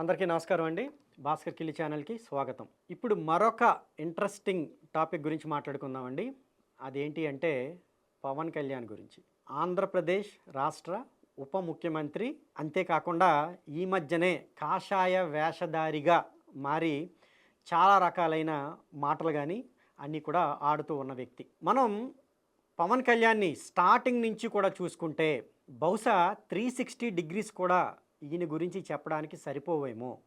అందరికీ నమస్కారం అండి. భాస్కర్ కిల్లి ఛానల్కి స్వాగతం. ఇప్పుడు మరొక ఇంట్రెస్టింగ్ టాపిక్ గురించి మాట్లాడుకుందామండి. అదేంటి అంటే పవన్ కళ్యాణ్ గురించి. ఆంధ్రప్రదేశ్ రాష్ట్ర ఉప ముఖ్యమంత్రి అంతేకాకుండా ఈ మధ్యనే కాషాయ వేషధారిగా మారి చాలా రకాలైన మాటలు కానీ అన్నీ కూడా ఆడుతూ ఉన్న వ్యక్తి. మనం పవన్ కళ్యాణ్ని స్టార్టింగ్ నుంచి కూడా చూసుకుంటే బహుశా త్రీ సిక్స్టీ డిగ్రీస్ కూడా ఈయన గురించి చెప్పడానికి సరిపోవేమో.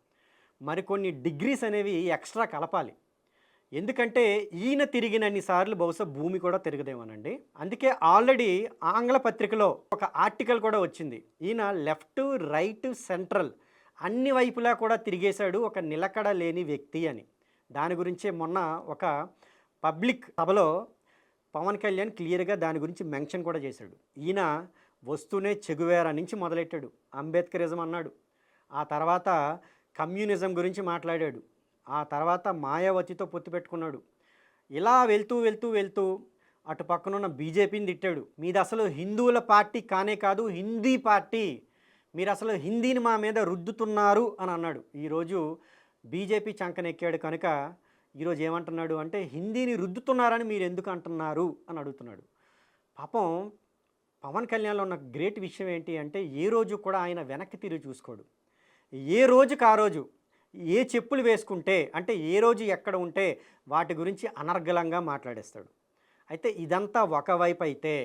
మరికొన్ని డిగ్రీస్ అనేవి ఎక్స్ట్రా కలపాలి. ఎందుకంటే ఈయన తిరిగినన్ని సార్లు బహుశా భూమి కూడా తిరగదేమోనండి. అందుకే ఆల్రెడీ ఆంగ్ల పత్రికలో ఒక ఆర్టికల్ కూడా వచ్చింది. ఈయన లెఫ్ట్ రైట్ సెంట్రల్ అన్ని వైపులా కూడా తిరిగేశాడు ఒక నిలకడ లేని వ్యక్తి అని. దాని గురించే మొన్న ఒక పబ్లిక్ సభలో పవన్ కళ్యాణ్ క్లియర్గా దాని గురించి మెన్షన్ కూడా చేశాడు. ఈయన వస్తూనే చెగువేరా నుంచి మొదలెట్టాడు. అంబేద్కరిజం అన్నాడు. ఆ తర్వాత కమ్యూనిజం గురించి మాట్లాడాడు. ఆ తర్వాత మాయావతితో పొత్తు పెట్టుకున్నాడు. ఇలా వెళ్తూ వెళ్తూ వెళ్తూ అటు పక్కనున్న బీజేపీని తిట్టాడు. మీది అసలు హిందువుల పార్టీ కానే కాదు హిందీ పార్టీ. మీరు అసలు హిందీని మా మీద రుద్దుతున్నారు అని అన్నాడు. ఈరోజు బీజేపీ చంకనెక్కాడు కనుక ఈరోజు ఏమంటున్నాడు అంటే హిందీని రుద్దుతున్నారని మీరు ఎందుకు అంటున్నారు అని అడుగుతున్నాడు. పాపం పవన్ కళ్యాణ్లో ఉన్న గ్రేట్ విషయం ఏంటి అంటే ఏ రోజు కూడా ఆయన వెనక్కి తిరిగి చూసుకోడు. ఏ రోజుకి ఆ రోజు ఏ చెప్పులు వేసుకుంటే అంటే ఏ రోజు ఎక్కడ ఉంటే వాటి గురించి అనర్గళంగా మాట్లాడేస్తాడు. అయితే ఇదంతా ఒకవైపు అయితే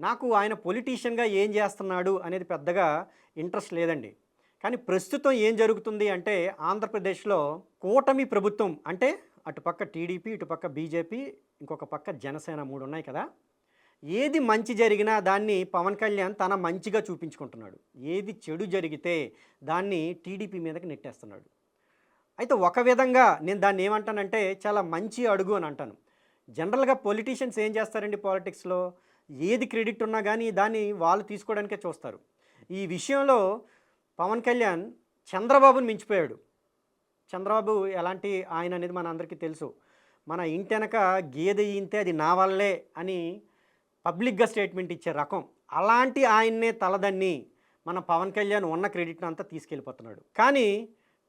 నాకు ఆయన పొలిటీషియన్గా ఏం చేస్తున్నాడు అనేది పెద్దగా ఇంట్రెస్ట్ లేదండి. కానీ ప్రస్తుతం ఏం జరుగుతుంది అంటే ఆంధ్రప్రదేశ్లో కూటమి ప్రభుత్వం అంటే అటుపక్క టీడీపీ ఇటుపక్క బీజేపీ ఇంకొక పక్క జనసేన మూడు ఉన్నాయి కదా. ఏది మంచి జరిగినా దాన్ని పవన్ కళ్యాణ్ తన మంచిగా చూపించుకుంటున్నాడు. ఏది చెడు జరిగితే దాన్ని టీడీపీ మీదకి నెట్టేస్తున్నాడు. అయితే ఒక విధంగా నేను దాన్ని ఏమంటానంటే చాలా మంచి అడుగు అని అంటాను. జనరల్గా పొలిటీషియన్స్ ఏం చేస్తారండి పాలిటిక్స్లో? ఏది క్రెడిట్ ఉన్నా కానీ దాన్ని వాళ్ళు తీసుకోవడానికే చూస్తారు. ఈ విషయంలో పవన్ కళ్యాణ్ చంద్రబాబుని మించిపోయాడు. చంద్రబాబు ఎలాంటి ఆయన అనేది మన అందరికీ తెలుసు. మన ఇంటెనక గేదె ఇంతే అది నా వల్లే అని పబ్లిక్గా స్టేట్మెంట్ ఇచ్చే రకం. అలాంటి ఆయన్నే తలదన్ని మన పవన్ కళ్యాణ్ ఉన్న క్రెడిట్ను అంతా తీసుకెళ్ళిపోతున్నాడు. కానీ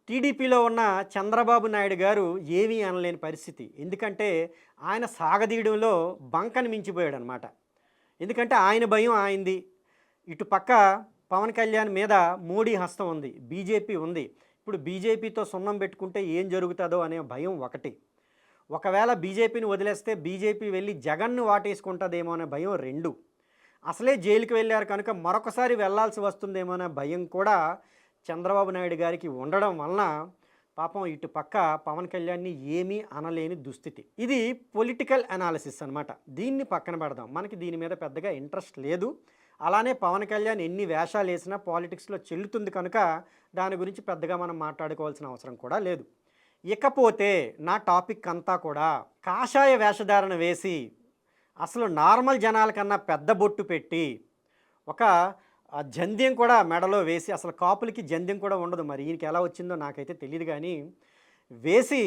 టీడీపీలో ఉన్న చంద్రబాబు నాయుడు గారు ఏమీ అనలేని పరిస్థితి. ఎందుకంటే ఆయన సాగదీయడంలో బంకని మించిపోయాడు అనమాట ఎందుకంటే ఆయన భయం ఆయింది ఇటు పక్క పవన్ కళ్యాణ్ మీద మోడీ హస్తం ఉంది. బీజేపీ ఉంది. ఇప్పుడు బీజేపీతో సున్నం పెట్టుకుంటే ఏం జరుగుతుందో అనే భయం ఒకటి. ఒకవేళ బీజేపీని వదిలేస్తే బీజేపీ వెళ్ళి జగన్ను వాటేసుకుంటుందేమో అనే భయం రెండు. అసలే జైలుకి వెళ్ళారు కనుక మరొకసారి వెళ్ళాల్సి వస్తుందేమో అనే భయం కూడా చంద్రబాబు నాయుడు గారికి ఉండడం వలన పాపం ఇటు పక్క పవన్ కళ్యాణ్ని ఏమీ అనలేని దుస్థితి. ఇది పొలిటికల్ అనాలిసిస్ అనమాట దీన్ని పక్కన పెడదాం. మనకి దీని మీద పెద్దగా ఇంట్రెస్ట్ లేదు. అలానే పవన్ కళ్యాణ్ ఎన్ని వేషాలు వేసినా పాలిటిక్స్లో చెల్లుతుంది కనుక దాని గురించి పెద్దగా మనం మాట్లాడుకోవాల్సిన అవసరం కూడా లేదు. ఇకపోతే నా టాపిక్ అంతా కూడా కాషాయ వేషధారణ వేసి అసలు నార్మల్ జనాల కన్నా పెద్ద బొట్టు పెట్టి ఒక జంధ్యం కూడా మెడలో వేసి అసలు కాపులకి జంధ్యం కూడా ఉండదు మరి. ఈయనకి ఎలా వచ్చిందో నాకైతే తెలియదు కానీ వేసి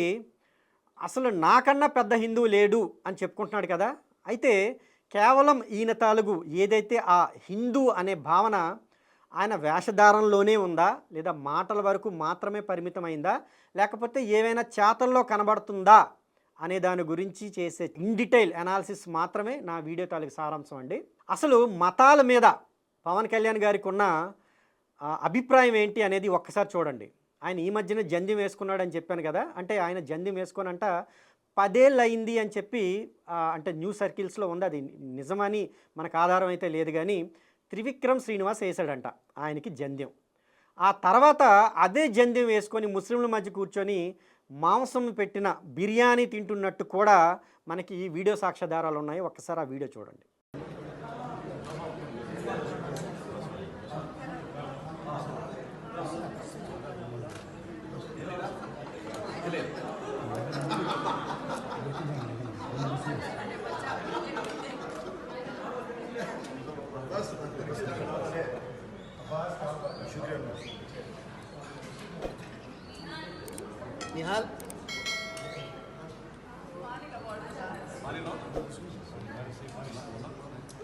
అసలు నాకన్నా పెద్ద హిందువు లేడు అని చెప్పుకుంటున్నాడు కదా. అయితే కేవలం ఈయన తాలూగు ఏదైతే ఆ హిందూ అనే భావన ఆయన వేషధారంలోనే ఉందా? లేదా మాటల వరకు మాత్రమే పరిమితమైందా? లేకపోతే ఏవైనా చేతల్లో కనబడుతుందా? అనే దాని గురించి చేసే ఇన్ డీటెయిల్ అనాలిసిస్ మాత్రమే నా వీడియో తాలూకు సారాంశం అండి. అసలు మతాల మీద పవన్ కళ్యాణ్ గారికి ఉన్న అభిప్రాయం ఏంటి అనేది ఒక్కసారి చూడండి. ఆయన ఈ మధ్యన జంధ్యం వేసుకున్నాడని చెప్పాను కదా? అంటే ఆయన జంధ్యం వేసుకొనంట పదేళ్ళు అయింది అని చెప్పి అంటే న్యూస్ సర్కిల్స్లో ఉంది. అది నిజమని మనకు ఆధారం అయితే లేదు కానీ త్రివిక్రమ్ శ్రీనివాస్ వేశాడంట ఆయనకి జంధ్యం. ఆ తర్వాత అదే జంధ్యం వేసుకొని ముస్లింల మధ్య కూర్చొని మాంసం పెట్టిన బిర్యానీ తింటున్నట్టు కూడా మనకి ఈ వీడియో సాక్ష్యాధారాలు ఉన్నాయి. ఒక్కసారి ఆ వీడియో చూడండి. निहाल?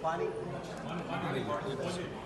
पानी निहाल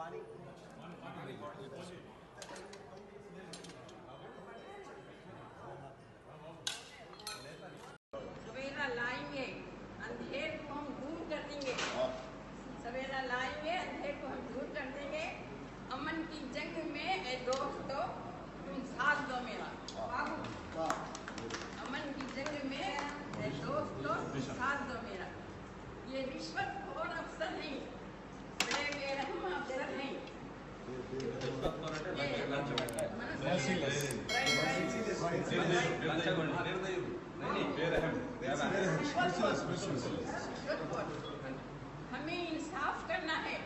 पानी सवेरा लाएँगे, अंधेर को हम दूर कर देंगे। सवेरा लाएँगे, अंधेर को हम दूर कर देंगे। अमन की जंग में ए दोस्तों तुम साथ दो मेरा। अमन की जंग में ए दोस्तों तुम साथ दो मेरा। ये रिश्वत और अफसर नहीं बड़े बेरहम अफसर नहीं ये हमें इंसाफ करना है।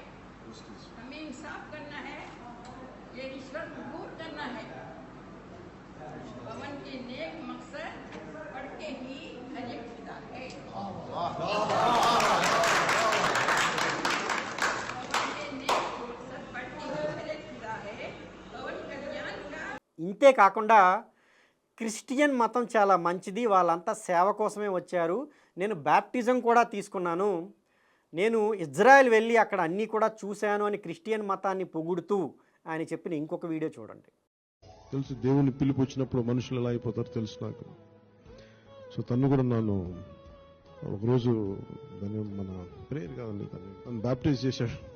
हमें इंसाफ करना है ये रिश्वत दूर करना है। पवन के नेक मकसद पढ़ के ही हर फिदा है। ఇంతే కాకుండా క్రిస్టియన్ మతం చాలా మంచిది. వాళ్ళంతా సేవ కోసమే వచ్చారు. నేను బ్యాప్టిజం కూడా తీసుకున్నాను. నేను ఇజ్రాయెల్ వెళ్ళి అక్కడ అన్నీ కూడా చూశాను అని క్రిస్టియన్ మతాన్ని పొగుడుతూ ఆయన చెప్పిన ఇంకొక వీడియో చూడండి. తెలుసు దేవుని పిలుపు వచ్చినప్పుడు మనుషులు ఎలా అయిపోతారో తెలుసు నాకు. సో తను కూడా నన్ను ఒకరోజు దాన్ని మన ప్రేయర్ కాదండి తను నన్ను బ్యాప్టైజ్ చేశాడు.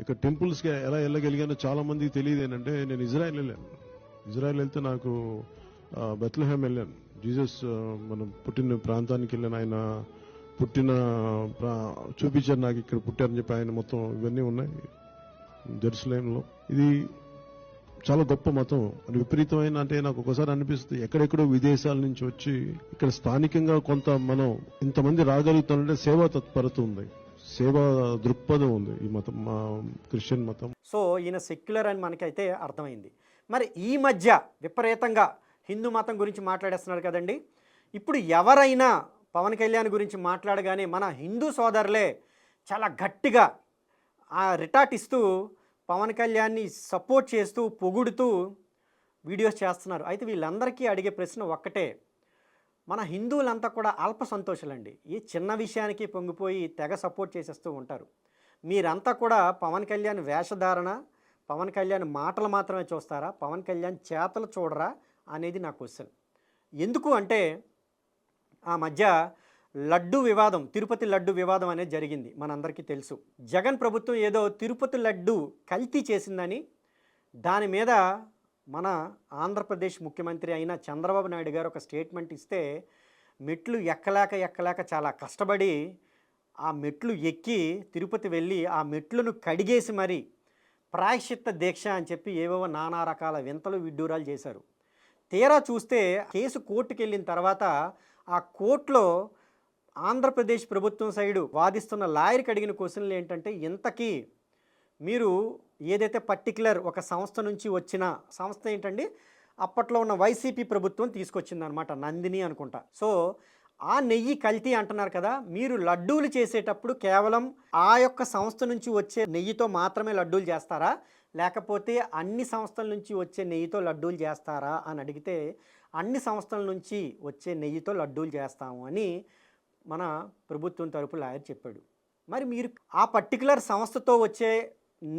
ఇక్కడ టెంపుల్స్కి ఎలా వెళ్ళగలిగానో చాలా మందికి తెలియదు ఏంటంటే నేను ఇజ్రాయెల్ వెళ్ళాను. ఇజ్రాయెల్ వెళ్తే నాకు బెత్లహేమ్ వెళ్ళాను. జీసస్ మనం పుట్టిన ప్రాంతానికి వెళ్ళాను ఆయన పుట్టిన ప్రా- చూపించారు నాకు ఇక్కడ పుట్టారని చెప్పి ఆయన మొత్తం ఇవన్నీ ఉన్నాయి జెరూసలేంలో. ఇది చాలా గొప్ప మతం. అది విపరీతమైన అంటే నాకు ఒకసారి అనిపిస్తుంది ఎక్కడెక్కడో విదేశాల నుంచి వచ్చి ఇక్కడ స్థానికంగా కొంత మనం ఇంతమంది రాగలుగుతానంటే సేవా తత్పరత ఉంది. సేవా దృక్పథం ఉంది ఈ మతం మా క్రిస్టియన్ మతం. సో ఈయన సెక్యులర్ అని మనకైతే అర్థమైంది. మరి ఈ మధ్య విపరీతంగా హిందూ మతం గురించి మాట్లాడేస్తున్నారు కదండి. ఇప్పుడు ఎవరైనా పవన్ కళ్యాణ్ గురించి మాట్లాడగానే మన హిందూ సోదరులే చాలా గట్టిగా ఆ రిటార్ట్ ఇస్తూ పవన్ కళ్యాణ్ని సపోర్ట్ చేస్తూ పొగుడుతూ వీడియోస్ చేస్తున్నారు. అయితే వీళ్ళందరికీ అడిగే ప్రశ్న ఒక్కటే. మన హిందువులంతా కూడా అల్ప సంతోషులండి. ఈ చిన్న విషయానికి పొంగిపోయి తెగ సపోర్ట్ చేసేస్తూ ఉంటారు. మీరంతా కూడా పవన్ కళ్యాణ్ వేషధారణ పవన్ కళ్యాణ్ మాటలు మాత్రమే చూస్తారా పవన్ కళ్యాణ్ చేతలు చూడరా అనేది నా క్వశ్చన్. ఎందుకు అంటే ఆ మధ్య లడ్డు వివాదం తిరుపతి లడ్డు వివాదం అనేది జరిగింది. మనందరికీ తెలుసు. జగన్ ప్రభుత్వం ఏదో తిరుపతి లడ్డు కల్తీ చేసిందని దాని మీద మన ఆంధ్రప్రదేశ్ ముఖ్యమంత్రి అయిన చంద్రబాబు నాయుడు గారు ఒక స్టేట్మెంట్ ఇస్తే మెట్లు ఎక్కలేక ఎక్కలేక చాలా కష్టపడి ఆ మెట్లు ఎక్కి తిరుపతి వెళ్ళి ఆ మెట్లను కడిగేసి మరి ప్రాయశ్చిత్త దీక్ష అని చెప్పి ఏవేవో నానా రకాల వింతలు విడ్డూరాలు చేశారు. తీరా చూస్తే కేసు కోర్టుకు వెళ్ళిన తర్వాత ఆ కోర్టులో ఆంధ్రప్రదేశ్ ప్రభుత్వం సైడు వాదిస్తున్న లాయర్కి అడిగిన క్వశ్చన్లు ఏంటంటే ఇంతకీ మీరు ఏదైతే పర్టికులర్ ఒక సంస్థ నుంచి వచ్చిన సంస్థ ఏంటండి? అప్పట్లో ఉన్న వైసీపీ ప్రభుత్వం తీసుకొచ్చిందనమాట నందిని అనుకుంటా. సో ఆ నెయ్యి కల్తీ అంటున్నారు కదా మీరు లడ్డూలు చేసేటప్పుడు కేవలం ఆ యొక్క సంస్థ నుంచి వచ్చే నెయ్యితో మాత్రమే లడ్డూలు చేస్తారా? లేకపోతే అన్ని సంస్థల నుంచి వచ్చే నెయ్యితో లడ్డూలు చేస్తారా అని అడిగితే అన్ని సంస్థల నుంచి వచ్చే నెయ్యితో లడ్డూలు చేస్తాము అని మన ప్రభుత్వం తరపు లాయర్ చెప్పాడు. మరి మీరు ఆ పర్టికులర్ సంస్థతో వచ్చే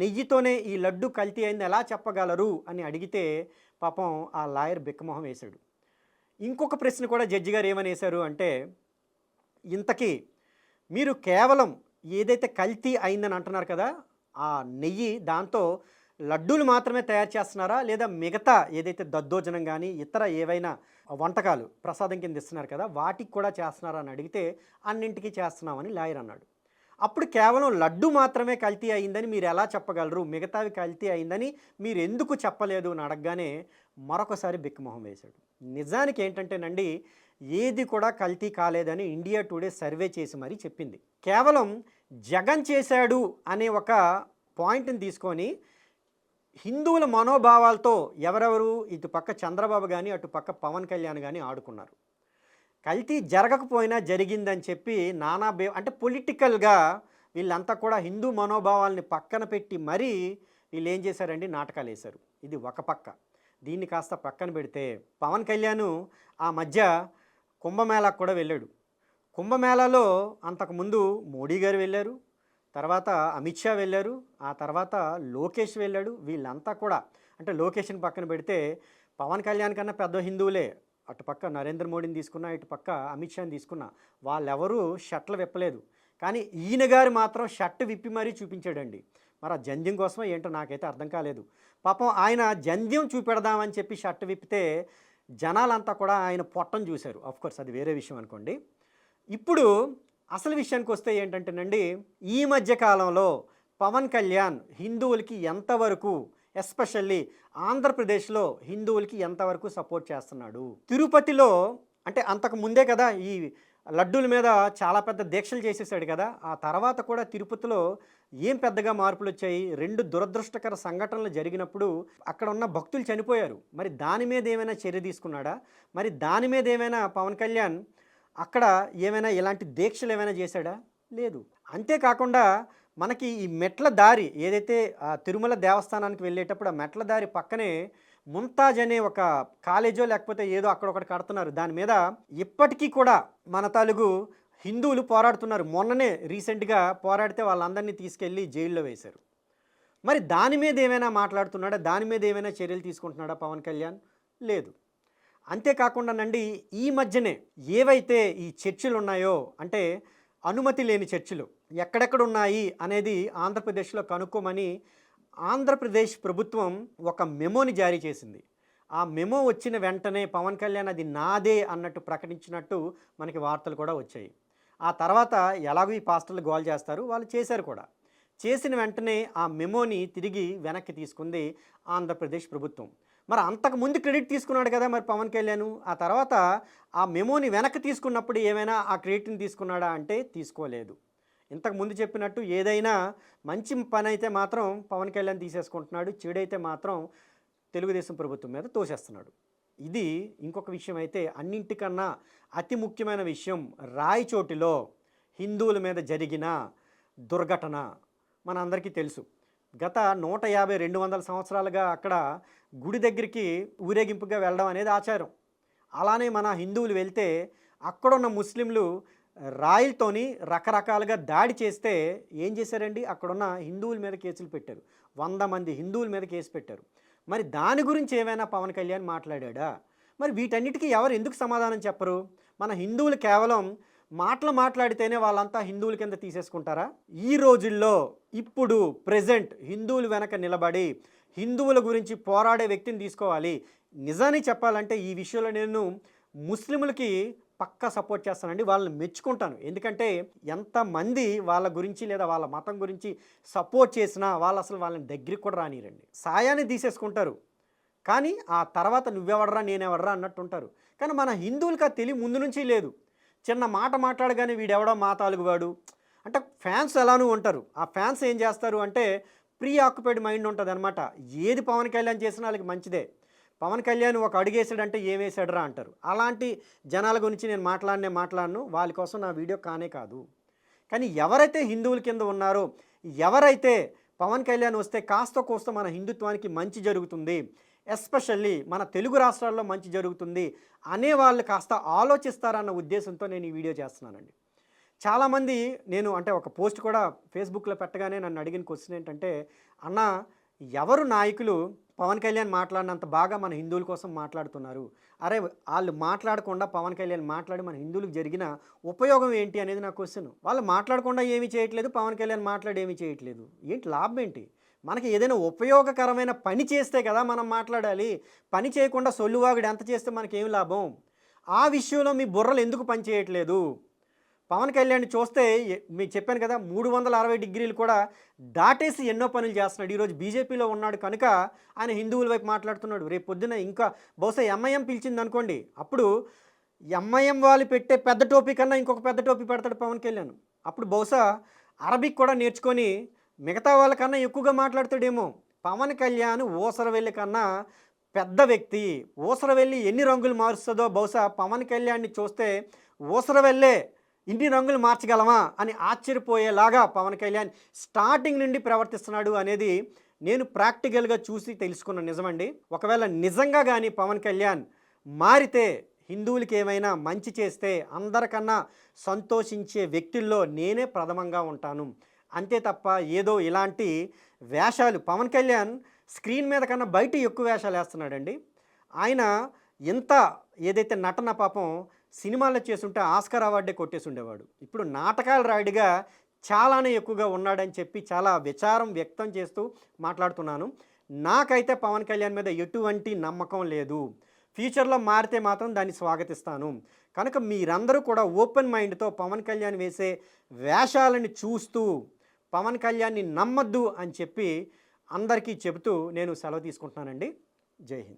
నెయ్యితోనే ఈ లడ్డు కల్తీ అయింది ఎలా చెప్పగలరు అని అడిగితే పాపం ఆ లాయర్ బిక్కమొహం వేశాడు. ఇంకొక ప్రశ్న కూడా జడ్జి గారు ఏమని వేశారు అంటే ఇంతకీ మీరు కేవలం ఏదైతే కల్తీ అయిందని అంటున్నారు కదా ఆ నెయ్యి దాంతో లడ్డూలు మాత్రమే తయారు చేస్తున్నారా? లేదా మిగతా ఏదైతే దద్దోజనం కానీ ఇతర ఏవైనా వంటకాలు ప్రసాదం కింద ఇస్తున్నారు కదా వాటికి కూడా చేస్తున్నారా అని అడిగితే అన్నింటికీ చేస్తున్నామని లాయర్ అన్నాడు. అప్పుడు కేవలం లడ్డు మాత్రమే కల్తీ అయిందని మీరు ఎలా చెప్పగలరు? మిగతావి కల్తీ అయిందని మీరు ఎందుకు చెప్పలేదు అని అడగగానే మరొకసారి బిక్కుమొహం వేశాడు. నిజానికి ఏంటంటేనండి ఏది కూడా కల్తీ కాలేదని ఇండియా టుడే సర్వే చేసి మరీ చెప్పింది. కేవలం జగన్ చేశాడు అనే ఒక పాయింట్ని తీసుకొని హిందువుల మనోభావాలతో ఎవరెవరు ఇటు పక్క చంద్రబాబు కానీ అటు పక్క పవన్ కళ్యాణ్ కానీ ఆడుకున్నారు. కల్తీ జరగకపోయినా జరిగిందని చెప్పి నానా బే అంటే పొలిటికల్గా వీళ్ళంతా కూడా హిందూ మనోభావాల్ని పక్కన పెట్టి మరీ వీళ్ళు ఏం చేశారండి? నాటకాలు వేశారు. ఇది ఒక పక్క. దీన్ని కాస్త పక్కన పెడితే పవన్ కళ్యాణ్ ఆ మధ్య కుంభమేళాకు కూడా వెళ్ళాడు. కుంభమేళాలో అంతకుముందు మోడీ గారు వెళ్ళారు. తర్వాత అమిత్ షా వెళ్ళారు. ఆ తర్వాత లోకేష్ వెళ్ళాడు. వీళ్ళంతా కూడా అంటే లోకేష్ని పక్కన పెడితే పవన్ కళ్యాణ్ కన్నా పెద్ద హిందువులే. అటుపక్క నరేంద్ర మోడీని తీసుకున్నా ఇటుపక్క అమిత్ షాని తీసుకున్నా వాళ్ళెవరూ షర్ట్లు విప్పలేదు. కానీ ఈయన గారు మాత్రం షర్ట్ విప్పి మరీ చూపించాడండి. మరి ఆ జంధ్యం కోసం ఏంటో నాకైతే అర్థం కాలేదు. పాపం ఆయన జంధ్యం చూపెడదామని చెప్పి షర్ట్ విప్పితే జనాలంతా కూడా ఆయన పొట్టం చూశారు. కోర్స్ అది వేరే విషయం అనుకోండి. ఇప్పుడు అసలు విషయానికి వస్తే ఏంటంటేనండి ఈ మధ్య కాలంలో పవన్ కళ్యాణ్ హిందువులకి ఎంతవరకు ఎస్పెషల్లీ ఆంధ్రప్రదేశ్లో హిందువులకి ఎంతవరకు సపోర్ట్ చేస్తున్నాడు? తిరుపతిలో అంటే అంతకు ముందే కదా ఈ లడ్డూల మీద చాలా పెద్ద దీక్షలు చేసేసాడు కదా ఆ తర్వాత కూడా తిరుపతిలో ఏం పెద్దగా మార్పులు వచ్చాయి? రెండు దురదృష్టకర సంఘటనలు జరిగినప్పుడు అక్కడ ఉన్న భక్తులు చనిపోయారు. మరి దాని మీద ఏమైనా చర్య తీసుకున్నాడా? మరి దాని మీద ఏమైనా పవన్ కళ్యాణ్ అక్కడ ఏమైనా ఇలాంటి దీక్షలు ఏమైనా చేశాడా? లేదు. అంతేకాకుండా మనకి ఈ మెట్ల దారి ఏదైతే ఆ తిరుమల దేవస్థానానికి వెళ్ళేటప్పుడు ఆ మెట్ల దారి పక్కనే ముంతాజ్ అనే ఒక కాలేజో లేకపోతే ఏదో అక్కడ ఒకటి కడుతున్నారు. దాని మీద ఇప్పటికీ కూడా మన తాలూకు హిందువులు పోరాడుతున్నారు. మొన్ననే రీసెంట్గా పోరాడితే వాళ్ళందరినీ తీసుకెళ్ళి జైల్లో వేశారు. మరి దాని మీద ఏమైనా మాట్లాడుతున్నాడా? దాని మీద ఏమైనా చర్యలు తీసుకుంటున్నాడా పవన్ కళ్యాణ్? లేదు. అంతేకాకుండానండి ఈ మధ్యనే ఏవైతే ఈ చర్చిలు ఉన్నాయో అంటే అనుమతి లేని చర్చిలు ఎక్కడెక్కడ ఉన్నాయి అనేది ఆంధ్రప్రదేశ్లో కనుక్కోమని ఆంధ్రప్రదేశ్ ప్రభుత్వం ఒక మెమోని జారీ చేసింది. ఆ మెమో వచ్చిన వెంటనే పవన్ కళ్యాణ్ అది నాదే అన్నట్టు ప్రకటించినట్టు మనకి వార్తలు కూడా వచ్చాయి. ఆ తర్వాత ఎలాగో ఈ పాస్టర్లు గోల్ చేస్తారు వాళ్ళు చేశారు కూడా. చేసిన వెంటనే ఆ మెమోని తిరిగి వెనక్కి తీసుకుంది ఆంధ్రప్రదేశ్ ప్రభుత్వం. మరి అంతకు ముందు క్రెడిట్ తీసుకున్నాడు కదా మరి పవన్ కళ్యాణ్. ఆ తర్వాత ఆ మెమోని వెనక్కి తీసుకున్నప్పుడు ఏమైనా ఆ క్రెడిట్ని తీసుకున్నాడా అంటే తీసుకోలేదు. ఇంతకు ముందు చెప్పినట్టు ఏదైనా మంచి పని అయితే మాత్రం పవన్ కళ్యాణ్ తీసేసుకుంటున్నాడు చెడైతే మాత్రం తెలుగుదేశం ప్రభుత్వం మీద తోసేస్తున్నాడు. ఇది ఇంకొక విషయం అయితే అన్నింటికన్నా అతి ముఖ్యమైన విషయం రాయచోటిలో హిందువుల మీద జరిగిన దుర్ఘటన మన అందరికీ తెలుసు. గత నూట యాభై రెండు వందల సంవత్సరాలుగా అక్కడ గుడి దగ్గరికి ఊరేగింపుగా వెళ్ళడం అనేది ఆచారం. అలానే మన హిందువులు వెళ్తే అక్కడున్న ముస్లింలు రాయిలతోని రకరకాలుగా దాడి చేస్తే ఏం చేశారండి? అక్కడున్న హిందువుల మీద కేసులు పెట్టారు. వంద మంది హిందువుల మీద కేసు పెట్టారు. మరి దాని గురించి ఏమైనా పవన్ కళ్యాణ్ మాట్లాడాడా? మరి వీటన్నిటికీ ఎవరు ఎందుకు సమాధానం చెప్పరు? మన హిందువులు కేవలం మాటలు మాట్లాడితేనే వాళ్ళంతా హిందువుల కింద తీసేసుకుంటారా? ఈ రోజుల్లో ఇప్పుడు ప్రజెంట్ హిందువులు వెనక నిలబడి హిందువుల గురించి పోరాడే వ్యక్తిని తీసుకోవాలి. నిజాన్ని చెప్పాలంటే ఈ విషయంలో నేను ముస్లింలకి పక్కా సపోర్ట్ చేస్తానండి వాళ్ళని మెచ్చుకుంటాను. ఎందుకంటే ఎంతమంది వాళ్ళ గురించి లేదా వాళ్ళ మతం గురించి సపోర్ట్ చేసినా వాళ్ళు అసలు వాళ్ళని దగ్గరికి కూడా రానిరండి సాయాన్ని తీసేసుకుంటారు. కానీ ఆ తర్వాత నువ్వెవడరా నేనెవడరా అన్నట్టు ఉంటారు కానీ మన హిందువులకి ఆ తెలివి ముందు నుంచి లేదు. చిన్న మాట మాట్లాడగానే వీడెవడో మా తాలుగువాడు అంటే ఫ్యాన్స్ ఎలానూ ఉంటారు. ఆ ఫ్యాన్స్ ఏం చేస్తారు అంటే ప్రీ ఆక్యుపైడ్ మైండ్ ఉంటుంది అనమాట ఏది పవన్ కళ్యాణ్ చేసినా వాళ్ళకి మంచిదే. పవన్ కళ్యాణ్ ఒక అడుగేసాడంటే ఏం అంటారు. అలాంటి జనాల గురించి నేను మాట్లాడినే మాట్లాడను వాళ్ళ కోసం నా వీడియో కానే కాదు. కానీ ఎవరైతే హిందువుల కింద ఉన్నారో ఎవరైతే పవన్ కళ్యాణ్ వస్తే కాస్త కోస్త మన హిందుత్వానికి మంచి జరుగుతుంది ఎస్పెషల్లీ మన తెలుగు రాష్ట్రాల్లో మంచి జరుగుతుంది అనే వాళ్ళు కాస్త ఆలోచిస్తారన్న ఉద్దేశంతో నేను ఈ వీడియో చేస్తున్నానండి. చాలామంది నేను అంటే ఒక పోస్ట్ కూడా ఫేస్బుక్లో పెట్టగానే నన్ను అడిగిన క్వశ్చన్ ఏంటంటే అన్న ఎవరు నాయకులు పవన్ కళ్యాణ్ మాట్లాడినంత బాగా మన హిందువుల కోసం మాట్లాడుతున్నారు? అరే వాళ్ళు మాట్లాడకుండా పవన్ కళ్యాణ్ మాట్లాడి మన హిందువులకు జరిగిన ఉపయోగం ఏంటి అనేది నా క్వశ్చన్ వాళ్ళు మాట్లాడకుండా ఏమీ చేయట్లేదు పవన్ కళ్యాణ్ మాట్లాడి ఏమీ చేయట్లేదు. ఏంటి లాభం ఏంటి? మనకి ఏదైనా ఉపయోగకరమైన పని చేస్తే కదా మనం మాట్లాడాలి. పని చేయకుండా సొల్లువాగుడు ఎంత చేస్తే మనకేం లాభం? ఆ విషయంలో మీ బుర్రలు ఎందుకు పనిచేయట్లేదు? పవన్ కళ్యాణ్ చూస్తే మీకు చెప్పాను కదా మూడు వందల అరవై డిగ్రీలు కూడా దాటేసి ఎన్నో పనులు చేస్తున్నాడు. ఈరోజు బీజేపీలో ఉన్నాడు కనుక ఆయన హిందువుల వైపు మాట్లాడుతున్నాడు. రేపు పొద్దున ఇంకా బహుశా ఎంఐఎం పిలిచింది అనుకోండి. అప్పుడు ఎంఐఎం వాళ్ళు పెట్టే పెద్ద టోపీ కన్నా ఇంకొక పెద్ద టోపీ పెడతాడు పవన్ కళ్యాణ్. అప్పుడు బహుశా అరబిక్ కూడా నేర్చుకొని మిగతా వాళ్ళకన్నా ఎక్కువగా మాట్లాడతాడేమో. పవన్ కళ్యాణ్ ఓసరవెల్లి కన్నా పెద్ద వ్యక్తి. ఊసరవెల్లి ఎన్ని రంగులు మారుస్తుందో బహుశా పవన్ కళ్యాణ్ని చూస్తే ఊసరవెల్లే ఇన్ని రంగులు మార్చగలమా అని ఆశ్చర్యపోయేలాగా పవన్ కళ్యాణ్ స్టార్టింగ్ నుండి ప్రవర్తిస్తున్నాడు అనేది నేను ప్రాక్టికల్గా చూసి తెలుసుకున్న నిజమండి. ఒకవేళ నిజంగా కానీ పవన్ కళ్యాణ్ మారితే హిందువులకి ఏమైనా మంచి చేస్తే అందరికన్నా సంతోషించే వ్యక్తుల్లో నేనే ప్రథమంగా ఉంటాను. అంతే తప్ప ఏదో ఇలాంటి వేషాలు పవన్ కళ్యాణ్ స్క్రీన్ మీద కన్నా బయట ఎక్కువ వేషాలు వేస్తున్నాడండి ఆయన ఇంత ఏదైతే నటన పాపం సినిమాల్లో చేస్తుంటే ఆస్కార్ అవార్డే కొట్టేసి ఉండేవాడు ఇప్పుడు నాటకాల రాయుడిగా చాలానే ఎక్కువగా ఉన్నాడని చెప్పి చాలా విచారం వ్యక్తం చేస్తూ మాట్లాడుతున్నాను. నాకైతే పవన్ కళ్యాణ్ మీద ఎటువంటి నమ్మకం లేదు. ఫ్యూచర్లో మారితే మాత్రం దాన్ని స్వాగతిస్తాను. కనుక మీరందరూ కూడా ఓపెన్ మైండ్తో పవన్ కళ్యాణ్ వేసే వేషాలని చూస్తూ పవన్ కళ్యాణ్ని నమ్మద్దు అని చెప్పి అందరికీ చెబుతూ నేను సెలవు తీసుకుంటున్నానండి. జై హింద్.